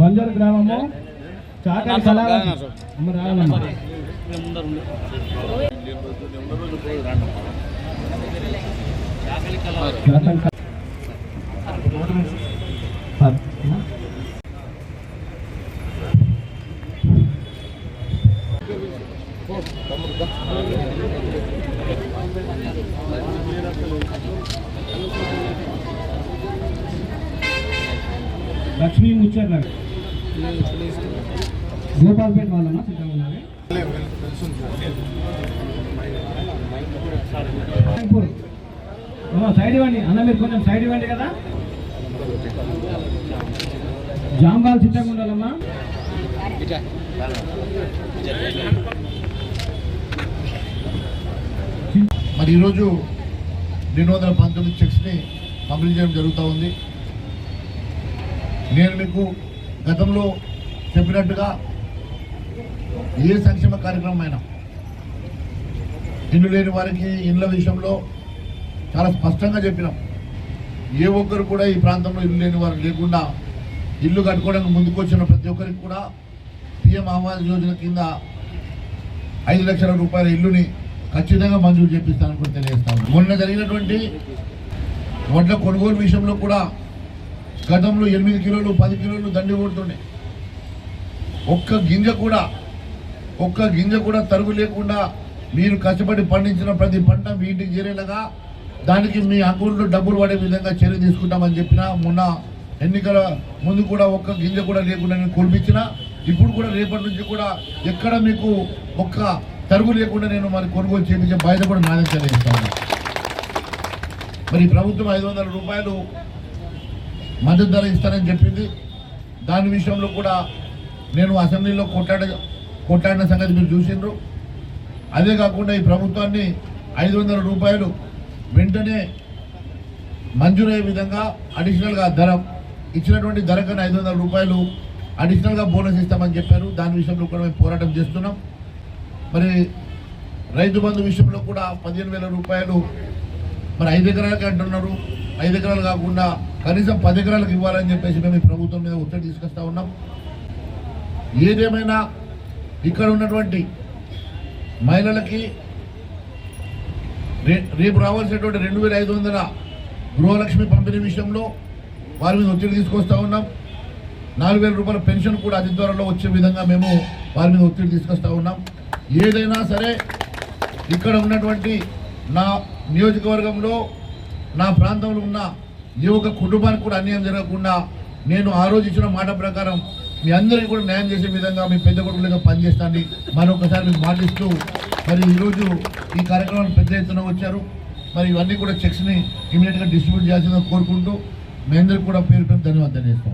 వంజర్ గ్రామము. చాకలి కళావతి అమ్మ రావాలమ్మ చాకలి గోపాల్పేట వాళ్ళమ్మా సిద్ధంగా ఉన్నది అమ్మా, సైడ్ ఇవ్వండి. అన్న మీరు కొంచెం సైడ్ ఇవ్వండి కదా. జాంబాల్ సిద్ధంగా ఉండాలమ్మా మరి ఈరోజు రెండు వందల పంతొమ్మిది చెక్స్ని పంపిణీ చేయడం జరుగుతూ ఉంది. నేను మీకు గతంలో చెప్పినట్టుగా ఏ సంక్షేమ కార్యక్రమం అయినా ఇల్లు లేని వారికి ఇళ్ళ విషయంలో చాలా స్పష్టంగా చెప్పినాం. ఏ ఒక్కరు కూడా ఈ ప్రాంతంలో ఇల్లు లేని వారు లేకుండా ఇల్లు కట్టుకోవడానికి ముందుకొచ్చిన ప్రతి ఒక్కరికి కూడా పిఎం ఆవాస్ యోజన కింద ఐదు లక్షల రూపాయల ఇల్లుని ఖచ్చితంగా మంజూరు చేపిస్తానని కూడా తెలియజేస్తాను మొన్న జరిగినటువంటి వడ్ల కొనుగోలు విషయంలో కూడా గతంలో ఎనిమిది కిలోలు పది కిలోలు దండి కొడుతుండే. ఒక్క గింజ కూడా ఒక్క గింజ కూడా తరుగు లేకుండా మీరు కష్టపడి పండించిన ప్రతి పంట మీ ఇంటికి చేరేలాగా దానికి మీ అకౌంట్లో డబ్బులు పడే విధంగా చర్య తీసుకుంటామని చెప్పిన మొన్న ఎన్నికల ముందు కూడా ఒక్క గింజ కూడా లేకుండా నేను కురిపించిన ఇప్పుడు కూడా రేపటి నుంచి కూడా ఎక్కడ మీకు ఒక్క తరుగు లేకుండా నేను మరి కొనుగోలు చేయించే బాధ్యత కూడా నాదే తెలియజేస్తాను మరి ప్రభుత్వం ఐదు వందల రూపాయలు మద్దతు ధర ఇస్తానని చెప్పింది. దాని విషయంలో కూడా నేను అసెంబ్లీలో కొట్టాడ కొట్టాడిన సంగతి మీరు చూసిండ్రు. అదే కాకుండా ఈ ప్రభుత్వాన్ని ఐదు వందల రూపాయలు వెంటనే మంజూరయ్యే విధంగా అడిషనల్గా ధర ఇచ్చినటువంటి ధర కన్నా ఐదు వందల రూపాయలు అడిషనల్గా బోనస్ ఇస్తామని చెప్పారు. దాని విషయంలో కూడా మేము పోరాటం చేస్తున్నాం. మరి రైతు బంధు విషయంలో కూడా పదిహేను వేల రూపాయలు మరి ఐదు ఎకరాలకి అంటున్నారు. ఐదు ఎకరాలు కాకుండా కనీసం పది ఎకరాలకు ఇవ్వాలని చెప్పేసి మేము ఈ ప్రభుత్వం మీద ఒత్తిడి తీసుకొస్తా ఉన్నాం. ఏదేమైనా ఇక్కడ ఉన్నటువంటి మహిళలకి రేపు రావాల్సినటువంటి రెండు వేల ఐదు వందల గృహలక్ష్మి పంపిణీ విషయంలో వారి మీద ఒత్తిడి తీసుకొస్తా ఉన్నాం. నాలుగు వేల రూపాయల పెన్షన్ కూడా అతి త్వరలో వచ్చే విధంగా మేము వారి మీద ఒత్తిడి తీసుకొస్తా ఉన్నాం. ఏదైనా సరే ఇక్కడ ఉన్నటువంటి నా నియోజకవర్గంలో నా ప్రాంతంలో ఉన్న ఏ ఒక్క కుటుంబానికి కూడా అన్యాయం జరగకుండా నేను ఆ రోజు ఇచ్చిన మాట ప్రకారం మీ అందరికీ కూడా న్యాయం చేసే విధంగా మీ పెద్ద కొడుకులుగా పనిచేస్తాను మరొకసారి మీకు మాటిస్తూ మరి ఈరోజు ఈ కార్యక్రమాలు పెద్ద ఎత్తున వచ్చారు. మరి ఇవన్నీ కూడా చెక్స్ని ఇమీడియట్గా డిస్ట్రిబ్యూట్ చేయాల్సిందని కోరుకుంటూ మీ అందరికీ కూడా పేరు పేరు ధన్యవాదాలు చేస్తాను